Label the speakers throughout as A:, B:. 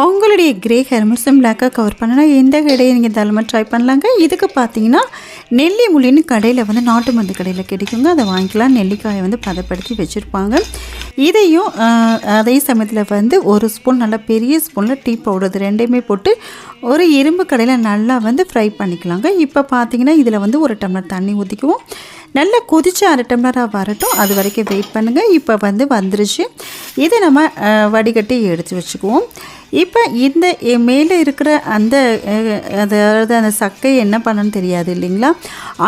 A: உங்களுடைய grey hair முழுசும் பிளாக்காக கவர் பண்ணனா எந்த கடையை நீங்கள் தாராளமாக ட்ரை பண்ணலாங்க? இதுக்கு பார்த்தீங்கன்னா நெல்லி முள்ளின்னு கடையில் வந்து நாட்டு மருந்து கடையில் கிடைக்குங்க. அதை வாங்கிக்கலாம். நெல்லிக்காயை வந்து பதப்படுத்தி வச்சுருப்பாங்க. இதையும் அதே சமயத்தில் வந்து ஒரு ஸ்பூன் நல்லா பெரிய ஸ்பூனில் டீ பவுடர் ரெண்டையுமே போட்டு ஒரு இரும்பு கடையில் நல்லா வந்து ஃப்ரை பண்ணிக்கலாங்க. இப்போ பார்த்தீங்கன்னா இதில் வந்து ஒரு டம்ளர் தண்ணி ஊற்றிக்குவோம் நல்லா கொதித்து அரை டம்ளராக வரட்டும். அது வரைக்கும் வெயிட் பண்ணுங்கள் இப்போ வந்து வந்துருச்சு. இதை நம்ம வடிகட்டி எடுத்து வச்சுக்குவோம். இப்போ இந்த மேலே இருக்கிற அந்த அதாவது அந்த சக்கை என்ன பண்ணணும்னு தெரியாது இல்லைங்களா?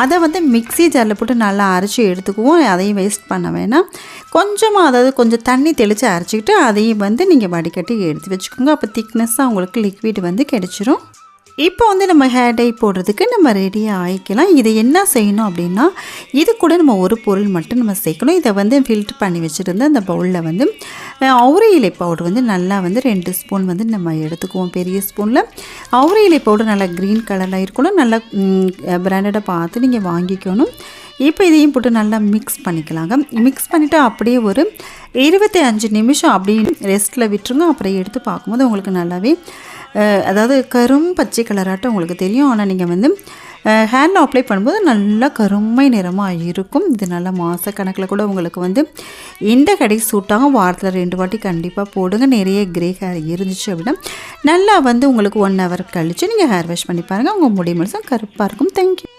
A: அதை வந்து மிக்ஸி ஜாரில் போட்டு நல்லா அரைச்சி எடுத்துக்குவோம். அதையும் வேஸ்ட் பண்ண வேணாம். கொஞ்சமாக அதாவது கொஞ்சம் தண்ணி தெளித்து அரைச்சிக்கிட்டு அதையும் வந்து நீங்கள் வடிகட்டி எடுத்து வச்சுக்கோங்க. அப்போ திக்னஸ்ஸாக உங்களுக்கு லிக்விட் வந்து கிடச்சிரும். இப்போ வந்து நம்ம ஹேர் டை போடுறதுக்கு நம்ம ரெடியாக ஆகிக்கலாம் இதை என்ன செய்யணும் அப்படின்னா இது கூட நம்ம ஒரு பொருள் மட்டும் நம்ம சேர்க்கணும். இதை வந்து ஃபில்டர் பண்ணி வச்சுருந்த அந்த பவுலில் வந்து அஹ், அவுரி இலை பவுடர் வந்து நல்லா வந்து ரெண்டு ஸ்பூன் வந்து நம்ம எடுத்துக்குவோம். பெரிய ஸ்பூனில் அவுரி இலை பவுடர் நல்லா க்ரீன் கலரில் இருக்கணும். நல்லா பிராண்டடாக பார்த்து நீங்கள் வாங்கிக்கணும். இப்போ இதையும் போட்டு நல்லா மிக்ஸ் பண்ணிக்கலாங்க. மிக்ஸ் பண்ணிவிட்டு அப்படியே ஒரு இருபத்தி அஞ்சு நிமிஷம் அப்படியே ரெஸ்ட்டில் விட்டுருங்க. அப்புறம் எடுத்து பார்க்கும்போது உங்களுக்கு நல்லாவே அதாவது கரும் பச்சை கலராட்டம் உங்களுக்கு தெரியும். ஆனால் நீங்கள் வந்து ஹேண்டில் அப்ளை பண்ணும்போது நல்லா கருமை நிறமாக இருக்கும். இது நல்லா மாதக்கணக்கில் கூட உங்களுக்கு வந்து இந்த கடை சூட்டாகும் வாரத்தில் ரெண்டு வாட்டி கண்டிப்பாக போடுங்க. நிறைய கிரே ஹேர் இருந்துச்சு அப்படின்னா நல்லா வந்து உங்களுக்கு ஒன் ஹவர் கழித்து நீங்கள் ஹேர் வாஷ் பண்ணி பாருங்கள் உங்கள் முடி முழுசும் கருப்பாக இருக்கும். தேங்க்யூ